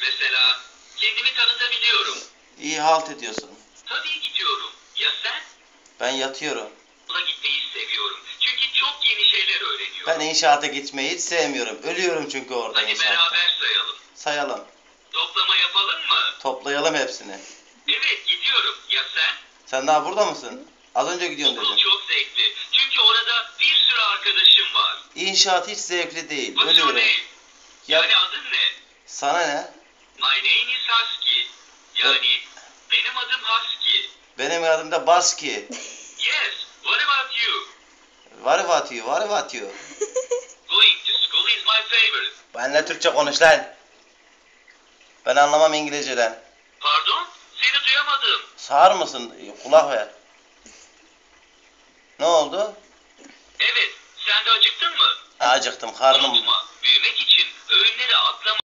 Mesela kendimi tanıtabiliyorum. İyi halt ediyorsun. Tabii gidiyorum. Ya sen? Ben yatıyorum. Okula gitmeyi seviyorum. Çünkü çok yeni şeyler öğreniyorum. Ben inşaata gitmeyi hiç sevmiyorum. Ölüyorum çünkü orada Hadi inşaatta. beraber sayalım. Sayalım. Toplama yapalım mı? Toplayalım hepsini. Evet gidiyorum. Ya sen? Sen daha burada mısın? Az önce gidiyorum Okul dedin. çok zevkli. Çünkü orada bir sürü arkadaşım var. İnşaat hiç zevkli değil. Your Ölüyorum. name? Ya Yani adın ne? Sana ne? My name is Husky. Yani benim adım Husky. Benim adım da Baski. Yes. What about you? What you, var what you. Going to school is my favorite. Benle Türkçe konuş lan. Ben anlamam İngilizceden. Pardon? Seni duyamadım. Sağır mısın? Kulak ver. Ne oldu? Evet. Sen de acıktın mı? Acıktım, karnım. Unutma.